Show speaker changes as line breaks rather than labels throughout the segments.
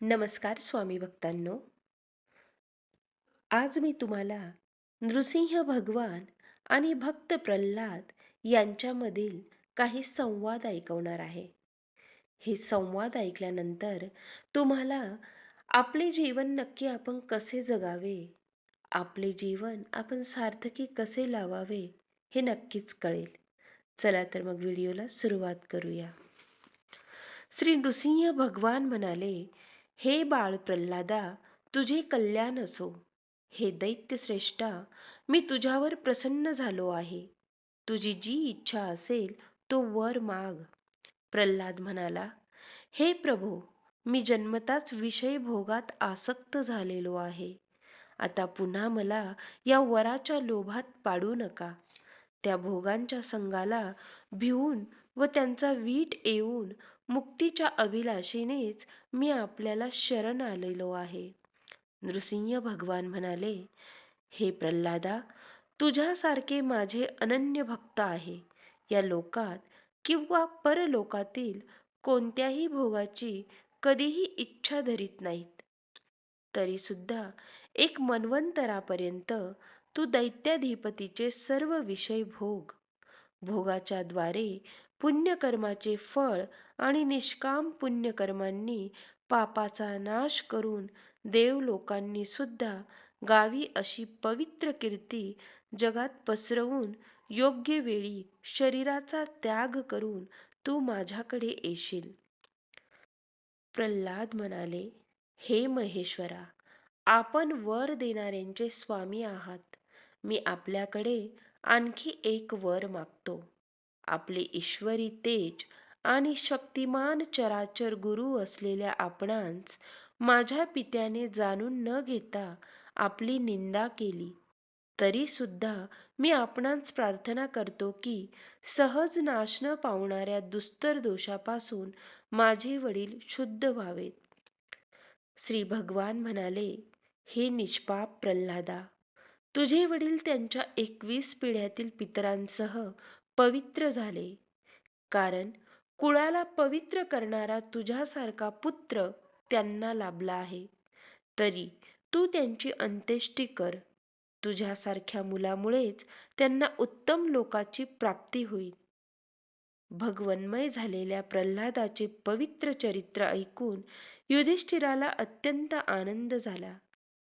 नमस्कार स्वामी भक्तांनो आज मी तुम्हाला नृसिंह भगवान आणि भक्त प्रल्हाद यांच्यामधील काही संवाद ऐकवणार आहे. हे संवाद ऐकल्यानंतर तुम्हाला आपले जीवन नक्की आपण कसे जगावे? आपले जीवन आपण सार्थकी कसे लावावे? हे नक्कीच कळेल. चला तर मग व्हिडिओला सुरुवात करूया. श्री नृसिंह भगवान म्हणाले हे बाळ प्रल्हादा तुझे कल्याण असो. हे दैत्यश्रेष्ठा मी तुझ्यावर प्रसन्न झालो आहे. तुझी जी इच्छा असेल तो वर माग. प्रल्हाद म्हणाला हे प्रभो मी जन्मताच विषय भोगात आसक्त झालेलो आहे. आता पुन्हा मला या वराच्या लोभात पाडू नका. त्या भोगांच्या संगाला भिवून व त्यांचा वीट येऊन मुक्तीच्या अभिलाषेनेच मी आपल्याला शरण आलेलो आहे. नृसिंह भगवान म्हणाले हे प्रल्हादा तुझ्यासारखे माझे अनन्य भक्त आहे. या लोकात किंवा परलोकातील कोणत्याही भोगाची कधीही इच्छा धरीत नाहीत. तरी सुद्धा एक मन्वंतरापर्यंत तू दैत्याधिपतीचे सर्व विषय भोग. भोगाच्या द्वारे पुण्यकर्माचे फळ आणि निष्काम पुण्यकर्मांनी पापाचा नाश करून देव लोकांनी सुद्धा गावी अशी पवित्र कीर्ती जगात पसरवून योग्य वेळी शरीराचा त्याग करून तू माझ्याकडे येशील. प्रल्हाद म्हणाले हे महेश्वरा आपण वर देणाऱ्यांचे स्वामी आहात. मी आपल्याकडे आणखी एक वर मागतो. आपले ईश्वरी तेज आणि शक्तिमान चराचर गुरु असलेल्या आपणांस माझ्या पित्याने जाणून न घेता आपली निंदा केली. तरी सुद्धा मी आपणांस प्रार्थना करतो की सहज नाश न पावणाऱ्या दुस्तर दोषापासून माझे वडील शुद्ध व्हावेत. श्री भगवान म्हणाले हे निष्पाप प्रल्हादा तुझे वडील त्यांच्या एकवीस पिढ्यातील पितरांसह पवित्र झाले. कारण कुळाला पवित्र करणारा तुझ्यासारखा पुत्र त्यांना लाभला आहे. तरी तू त्यांची अंत्येष्टी कर. तुझ्यासारख्या मुलामुळेच त्यांना उत्तम लोकाची प्राप्ती होईल. भगवन्मय झालेल्या प्रल्हादाचे पवित्र चरित्र ऐकून युधिष्ठिराला अत्यंत आनंद झाला.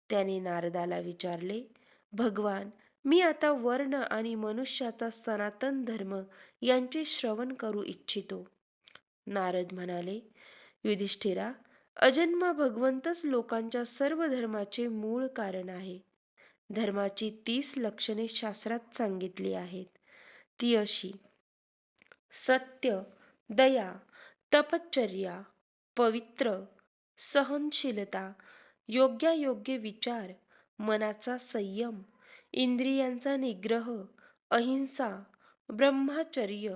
त्याने नारदाला विचारले भगवान मी आता वर्ण आणि मनुष्याचा सनातन धर्म यांचे श्रवण करू इच्छितो. नारद म्हणाले युधिष्ठिरा अजन्मा भगवंतच लोकांच्या सर्व धर्माचे मूळ कारण आहे. धर्माची तीस लक्षणे शास्त्रात सांगितली आहेत. ती अशी सत्य दया तपश्चर्या पवित्र सहनशीलता योग्यायोग्य विचार मनाचा संयम इंद्रियांचा निग्रह अहिंसा ब्रह्मचर्य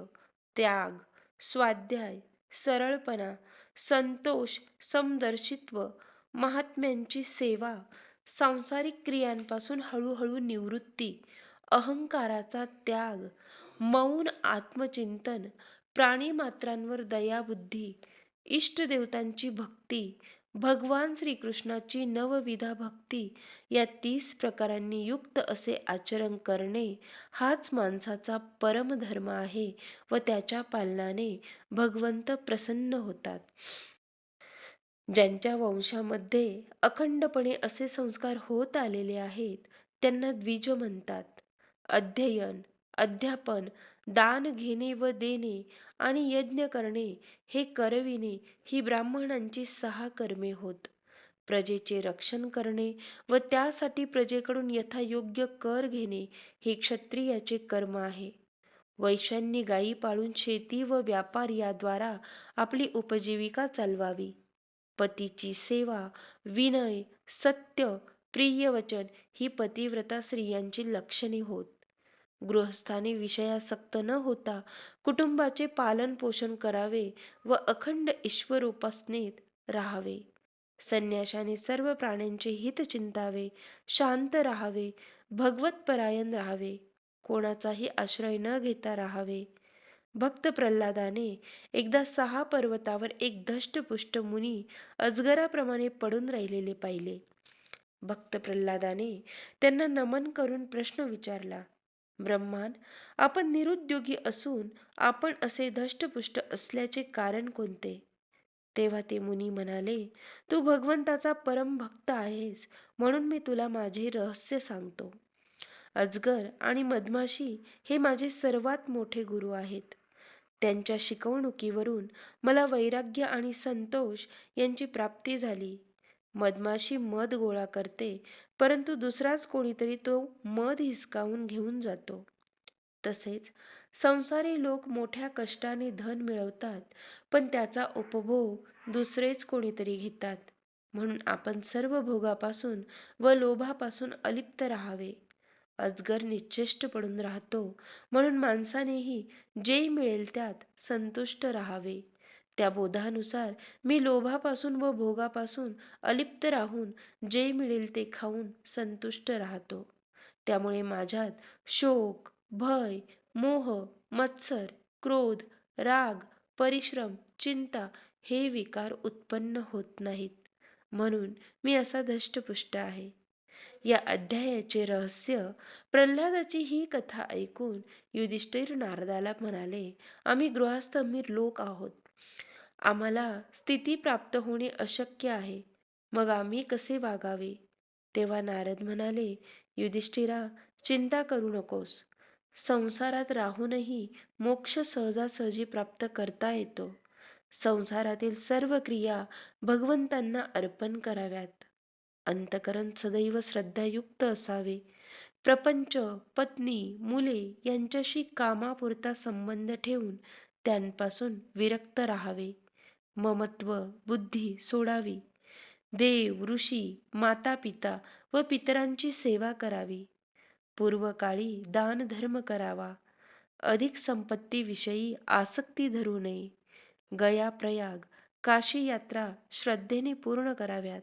त्याग स्वाध्याय सरळपणा संतोष समदर्शित्व महात्म्यांची सेवा सांसारिक क्रियांपासून हळूहळू निवृत्ती अहंकाराचा त्याग मौन आत्मचिंतन प्राणीमात्रांवर दयाबुद्धी इष्टदेवतांची भक्ती भगवान श्रीकृष्णाची नवविधा भक्ती या तीस प्रकारांनी युक्त असे आचरण करणे हाच माणसाचा परमधर्म आहे व त्याच्या पालनाने भगवंत प्रसन्न होतात. ज्यांच्या वंशामध्ये अखंडपणे असे संस्कार होत आलेले आहेत त्यांना द्विज म्हणतात. अध्ययन अध्यापन दान घेणे व देणे आणि यज्ञ करणे हे करविणे ही ब्राह्मणांची सहा कर्मे होत. प्रजेचे रक्षण करणे व त्यासाठी प्रजेकडून यथायोग्य कर घेणे हे क्षत्रियाचे कर्म आहे. वैश्यांनी गायी पाळून शेती व व्यापार याद्वारा आपली उपजीविका चालवावी. पतीची सेवा विनय सत्य प्रियवचन ही पतिव्रता स्त्रियांची लक्षणे होत. गृहस्थाने विषयासक्त न होता कुटुंबाचे पालन पोषण करावे व अखंड ईश्वर उपासनेत राहावे. संन्याशाने सर्व प्राण्यांचे हित चिंतावे शांत राहावे भगवत परायण राहावे कोणाचाही आश्रय न घेता राहावे. भक्त प्रल्हादाने एकदा सहा पर्वतावर एक धष्टपुष्ट मुनी अजगराप्रमाणे पडून राहिलेले पाहिले. भक्त प्रल्हादाने त्यांना नमन करून प्रश्न विचारला ब्रह्मान आपण निरुद्योगी असून आपण असे धष्टपुष्ट असल्याचे कारण कोणते? तेव्हा ते मुनी म्हणाले तू भगवंताचा परम भक्त आहेस म्हणून मी तुला माझे रहस्य सांगतो. अजगर आणि मधमाशी हे माझे सर्वात मोठे गुरु आहेत. त्यांच्या शिकवणुकीवरून मला वैराग्य आणि संतोष यांची प्राप्ती झाली. मधमाशी मध गोळा करते परंतु दुसराच कोणीतरी तो मध हिसकावून घेऊन जातो. तसेच संसारी लोक मोठ्या कष्टाने धन मिळवतात पण त्याचा उपभोग दुसरेच कोणीतरी घेतात. म्हणून आपण सर्व भोगापासून व लोभापासून अलिप्त राहावे. अजगर निश्चेष्ट पडून राहतो म्हणून माणसानेही जे मिळेल त्यात संतुष्ट राहावे. त्या बोधानुसार मी लोभापासून व भोगापासून अलिप्त राहून जे मिळेल ते खाऊन संतुष्ट राहतो. त्यामुळे माझ्यात शोक भय मोह मत्सर क्रोध राग परिश्रम चिंता हे विकार उत्पन्न होत नाहीत. म्हणून मी असा धष्टपुष्ट आहे. या अध्यायाचे रहस्य प्रल्हादाची ही कथा ऐकून युधिष्ठिर नारदाला म्हणाले आम्ही गृहस्थमीर लोक आहोत. आम्हाला स्थिती प्राप्त होणे अशक्य आहे. मग आम्ही कसे वागावे? तेव्हा नारद म्हणाले युधिष्ठिरा चिंता करू नकोस. संसारात राहूनही मोक्ष सहजासहजी प्राप्त करता येतो. संसारातील सर्व क्रिया भगवंतांना अर्पण कराव्यात. अंतकरण सदैव श्रद्धायुक्त असावे. प्रपंच पत्नी मुले यांच्याशी कामापुरता संबंध ठेवून त्यांपासून विरक्त राहावे. ममत्व बुद्धी सोडावी. देव ऋषी माता पिता व पितरांची सेवा करावी. पूर्वकाळी दान धर्म करावा. अधिक संपत्तीविषयी आसक्ती धरू नये. गया प्रयाग काशी यात्रा श्रद्धेने पूर्ण कराव्यात.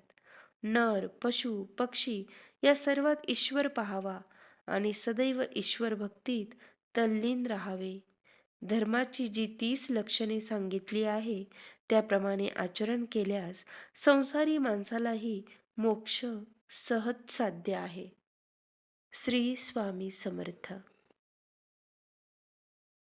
नर पशु पक्षी या सर्वात ईश्वर पाहावा आणि सदैव ईश्वर भक्तीत तल्लीन राहावे. धर्माची जी तीस लक्षणे सांगितली आहे त्याप्रमाणे आचरण केल्यास संसारी माणसालाही मोक्ष सहज साध्य आहे. श्री स्वामी समर्थ.